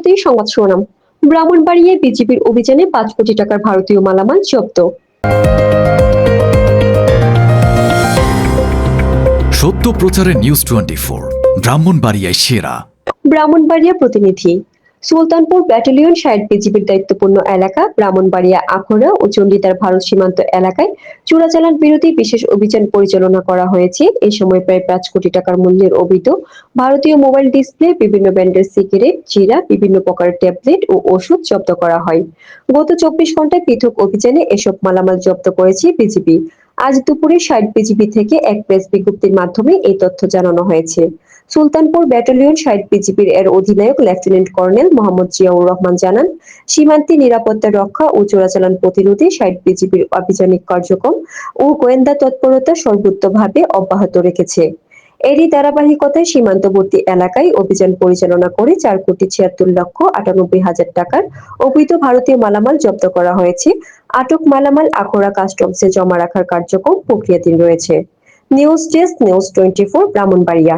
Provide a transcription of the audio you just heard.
শুরুতেই সংবাদ শিরোনাম। ব্রাহ্মণবাড়িয়ায় বিজেপির অভিযানে পাঁচ কোটি টাকার ভারতীয় মালামাল জব্দ। সত্য প্রচারে নিউজ টোয়েন্টি ফোর ব্রাহ্মণবাড়িয়ায় সেরা। ব্রাহ্মণবাড়িয়া প্রতিনিধি। সুলতানপুর ব্যাটালিয়ন সাইড বিজিবির দায়িত্বপূর্ণ এলাকা, ব্রাহ্মণবাড়িয়া, আখড়া ও চণ্ডীদার ভারত সীমান্ত এলাকায় চোরাচালান বিরোধী বিশেষ অভিযান পরিচালনা করা হয়েছে। এই সময় প্রায় পাঁচ কোটি টাকার মূল্যের অবৈধ ভারতীয় মোবাইল ডিসপ্লে, বিভিন্ন ব্র্যান্ডের সিগারেট, জিরা, বিভিন্ন প্রকারের ট্যাবলেট ও ওষুধ জব্দ করা হয়। গত চব্বিশ ঘন্টায় পৃথক অভিযানে এসব মালামাল জব্দ করেছে বিজিবি। আজ দুপুরে ষাট বিজিবি থেকে এক প্রেস বিজ্ঞপ্তির মাধ্যমে এই তথ্য জানানো হয়েছে। সুলতানপুর ব্যাটালিয়ন ষাট বিজিবির এর অধিনায়ক লেফটেন্যান্ট কর্নেল মোহাম্মদ জিয়াউর রহমান জানান, সীমান্তে নিরাপত্তা রক্ষা ও চোরাচালান প্রতিরোধে ষাট বিজিবির আভিযানিক কার্যক্রম ও গোয়েন্দা তৎপরতা সর্বোত্তভাবে অব্যাহত রেখেছে। এরই ধারাবাহিকতায় সীমান্তবর্তী এলাকায় অভিযান পরিচালনা করে চার কোটি ছিয়াত্তর লক্ষ আটানব্বই হাজার টাকার অবৈধ ভারতীয় মালামাল জব্দ করা হয়েছে। আটক মালামাল আখড়া কাস্টমসে জমা রাখার কার্যক্রম প্রক্রিয়াধীন রয়েছে। News desk, news twenty four Brahmanbaria.